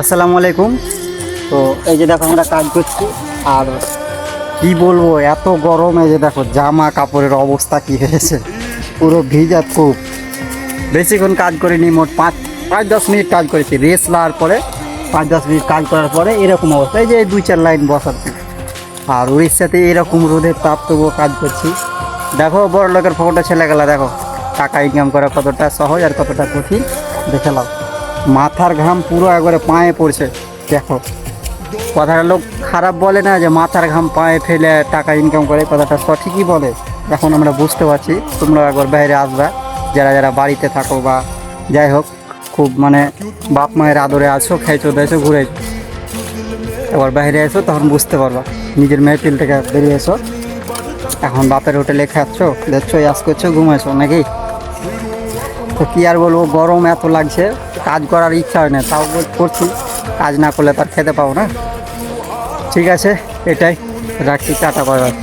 আসসালামু আলাইকুম। তো এই যে দেখো আমরা কাজ করছি, আর কি বলব, এত গরম এই যে দেখো, জামা কাপড়ের অবস্থা কি হয়েছে, পুরো ভিজা খুব। বেশিক্ষণ কাজ করিনি, মোট পাঁচ পাঁচ দশ মিনিট কাজ করেছি, রেস্ট লাওয়ার পরে, পাঁচ দশ মিনিট কাজ করার পরে এরকম অবস্থা, এই যে দুই চার লাইন বসার আর উড়িষ্যাতে এরকম রোদের তাপ তবুও কাজ করছি। দেখো বড় লোকের ফটোটা ছেলে গেলা দেখো, টাকা ইনকাম করা কতটা সহজ আর কতটা কঠিন, দেখে নাও। মাথার ঘাম পুরো একবারে পায়ে পড়ছে। দেখো। কথাটা লোক খারাপ বলে না যে মাথার ঘাম পায়ে ফেলে টাকা ইনকাম করে কথাটা সঠিকই বলে। এখন আমরা বুঝতে পারছি, তোমরা একবার বাইরে আসবা, যারা যারা বাড়িতে থাকো বা যাই হোক, খুব মানে বাপ মায়ের আদরে আছো, খাইছো, দাইছো, ঘুরে এবার বাইরে এসো, তখন বুঝতে পারবা। নিজের মেহফিল থেকে বেরিয়ে এসো। এখন বাপের হোটেলে খাচ্ছ, দেখছ ইয়াস করছ, ঘুমাইছো, নাকি? তো কী আর বলব, গরম এত লাগছে, কাজ করার ইচ্ছা হয় না, তাও করছি, কাজ না করলে তার খেতে পাবো না। ঠিক আছে, এটাই, রাখছি, টাটা বাই।